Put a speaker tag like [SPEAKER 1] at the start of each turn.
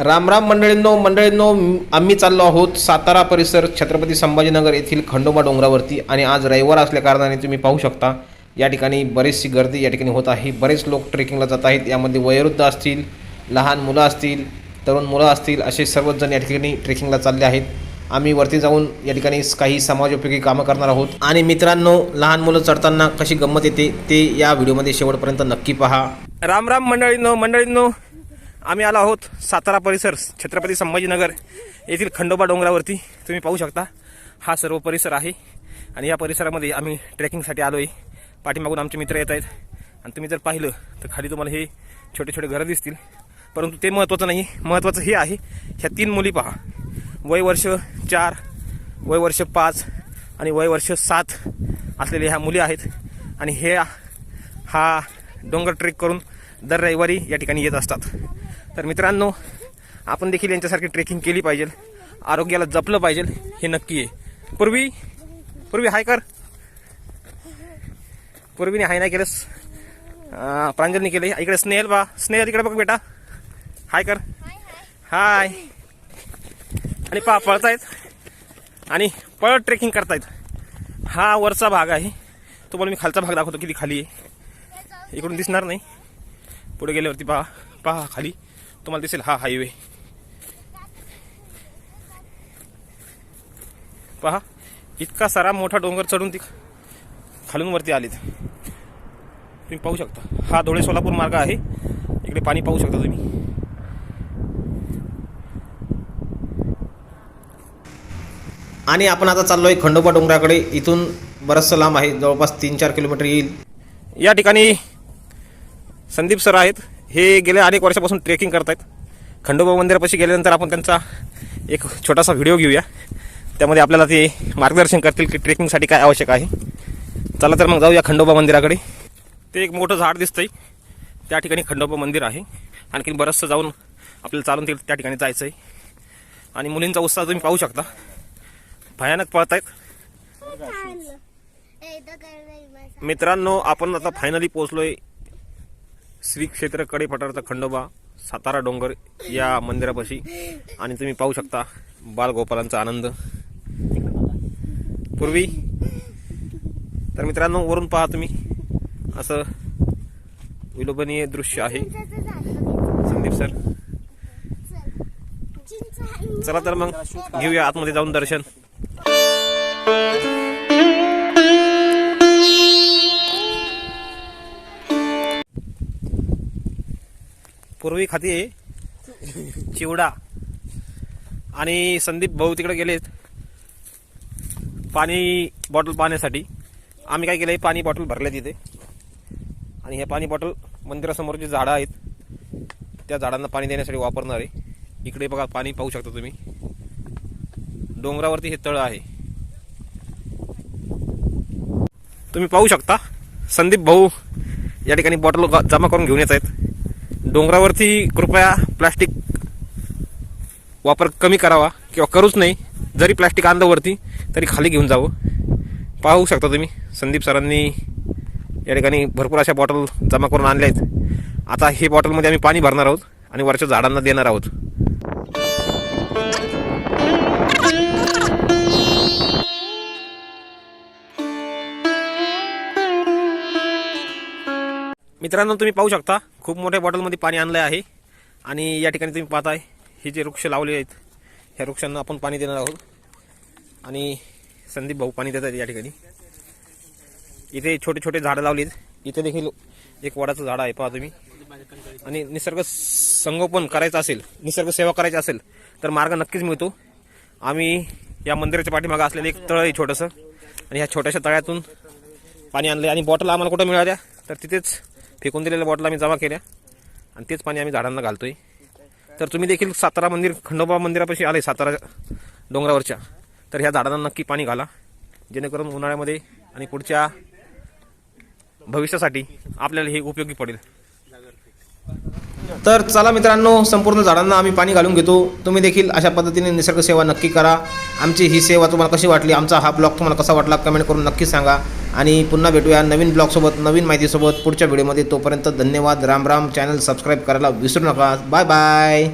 [SPEAKER 1] रामराम मंडळींनो मंडळींनो आम्ही चाललो आहोत सातारा परिसर छत्रपती संभाजीनगर येथील खंडोबा डोंगरावरती आणि आज रविवार असल्या कारणाने तुम्ही पाहू शकता या ठिकाणी बरीचशी गर्दी या ठिकाणी होत आहे. बरेच लोक ट्रेकिंगला जात आहेत. यामध्ये वयोवृद्ध असतील लहान मुलं असतील तरुण मुलं असतील असे सर्वच जण या ठिकाणी ट्रेकिंगला चालले आहेत. आम्ही वरती जाऊन या ठिकाणी काही समाजोपयोगी कामं करणार आहोत. आणि मित्रांनो लहान मुलं चढताना कशी गंमत येते ते या व्हिडिओमध्ये शेवटपर्यंत नक्की पहा. राम राम मंडळींनो मंडळींनो आम्ही आलो आहोत सातारा परिसर छत्रपती संभाजीनगर येथील खंडोबा डोंगरावरती. तुम्ही पाहू शकता हा सर्व परिसर आहे. आणि या परिसरामध्ये आम्ही ट्रेकिंगसाठी आलो आहे पाठीमागून आमचे मित्र येत आहेत. आणि तुम्ही जर पाहिलं तर खाली तुम्हाला हे छोटे छोटे घरं दिसतील. परंतु ते महत्त्वाचं नाही. महत्त्वाचं हे आहे ह्या तीन मुली पहा. वय वर्ष चार वय वर्ष पाच आणि वय वर्ष सात असलेल्या ह्या मुली आहेत. आणि हे हा डोंगर ट्रेक करून दर रविवारी या ठिकाणी येत असतात. तर मित्रांनो आपण देखील यांच्यासारखी ट्रेकिंग केली पाहिजे. आरोग्याला जपलं पाहिजे हे नक्की आहे. पूर्वी पूर्वी हाय कर. पूर्वीने हाय नाही केलंस. प्रांजलने केलं इकडे स्नेहल बा. स्नेहल इकडे बघ बेटा. हाय कर. हाय. आणि पा पळतायत. आणि पळत ट्रेकिंग करतायत. हा वरचा भाग आहे. तुम्हाला मी खालचा भाग दाखवतो किती खाली आहे. इकडून दिसणार नाही. पुढे गेल्यावरती पहा. पहा खाली. तुम्हाला दिसेल हा हायवे पहा इतका सारा मोठा डोंगर चढून ती खालून वरती आलीत. तुम्ही पाहू शकता. हा धुळे सोलापूर मार्ग आहे. इकडे पाणी पाहू शकता तुम्ही. आणि आपण आता चाललोय खंडोबा डोंगराकडे. इथून बरंचसं लांब आहे. जवळपास तीन चार किलोमीटर येईल. या ठिकाणी संदीप सर आहेत. हे गेल्या अनेक वर्षापासून ट्रेकिंग करतायत. खंडोबा मंदिरापाशी गेल्यानंतर आपण त्यांचा एक छोटासा व्हिडिओ घेऊया. त्यामध्ये आपल्याला ते मार्गदर्शन करतील की ट्रेकिंगसाठी काय आवश्यक आहे. चला तर मग जाऊया खंडोबा मंदिराकडे. ते एक मोठं झाड दिसतंय. त्या ठिकाणी खंडोबा मंदिर आहे. आणखीन बरंचसं जाऊन आपल्याला चालून ते त्या ठिकाणी जायचं आहे आणि मुलींचा उत्साह तुम्ही पाहू शकता. भयानक पळतायत. मित्रांनो आपण आता फायनली पोहोचलोय श्री क्षेत्र कडेपठारचा खंडोबा सातारा डोंगर या मंदिरापाशी. आणि तुम्ही पाहू शकता बालगोपालांचा आनंद. पूर्वी तर मित्रांनो वरून पहा तुम्ही. असं विलोभनीय दृश्य आहे. संदीप सर. चला तर मग घेऊया आतमध्ये जाऊन दर्शन. पूर्वी खाती चिवडा आणि संदीप भाऊ तिकडे गेलेत पाणी बॉटल पाहण्यासाठी. आम्ही काय केलंय पाणी बॉटल भरले तिथे. आणि हे पाणी बॉटल मंदिरासमोर जे झाडं आहेत त्या झाडांना पाणी देण्यासाठी वापरणार. आहे इकडे बघा पाणी पाहू शकता तुम्ही. डोंगरावरती हे तळ आहे. तुम्ही पाहू शकता संदीप भाऊ या ठिकाणी बॉटल जमा करून घेऊन येत आहेत. डोंगरावरती कृपया प्लास्टिक वापर कमी करावा किंवा करूच नाही. जरी प्लास्टिक आणलं वरती तरी खाली घेऊन जावं. पाहू शकता तुम्ही संदीप सरांनी या ठिकाणी भरपूर अशा बॉटल जमा करून आणल्या आहेत. आता हे बॉटलमध्ये आम्ही पाणी भरणार आहोत आणि वरच्या झाडांना देणार आहोत. मित्रांनो तुम्ही पाहू शकता खूप मोठ्या बॉटलमध्ये पाणी आणलं आहे. आणि या ठिकाणी तुम्ही पाहताय हे जे वृक्ष लावले आहेत ह्या वृक्षांना आपण पाणी देणार आहोत. आणि संदीप भाऊ पाणी देत आहेत या ठिकाणी. इथे छोटे छोटे झाडं लावलीत इथे देखील एक वडाचं झाड आहे पहा तुम्ही. आणि निसर्ग संगोपन करायचं असेल निसर्ग सेवा करायची असेल तर मार्ग नक्कीच मिळतो. आम्ही या मंदिराच्या पाठीमागं असलेलं एक तळ आहे छोटंसं. आणि ह्या छोट्याशा तळ्यातून पाणी आणलं आणि बॉटल आम्हाला कुठं मिळाल्या तर तिथेच फेकून दिलेल्या बॉटल आम्ही जमा केल्या. आणि तेच पाणी आम्ही झाडांना घालतोय. तर तुम्ही देखील सातारा मंदिर खंडोबा मंदिरापाशी आले सातारा डोंगरावरच्या. तर ह्या झाडांना नक्की पाणी घाला. जेणेकरून उन्हाळ्यामध्ये आणि पुढच्या भविष्यासाठी आपल्याला हे उपयोगी पडेल. तर चला मित्रांनो संपूर्ण झाडांना आम्ही पाणी घालून घेतो. तुम्ही देखील अशा पद्धतीने निसर्ग सेवा नक्की करा. आमची ही सेवा तुम्हाला कशी वाटली आमचा हा ब्लॉग तुम्हाला कसा वाटला कमेंट करून नक्की सांगा. आणि पुन्हा भेटूया नवीन ब्लॉगसोबत नवीन माहितीसोबत पुढच्या व्हिडिओमध्ये. तोपर्यंत धन्यवाद. राम राम. चॅनल सबस्क्राईब करायला विसरू नका. Bye bye.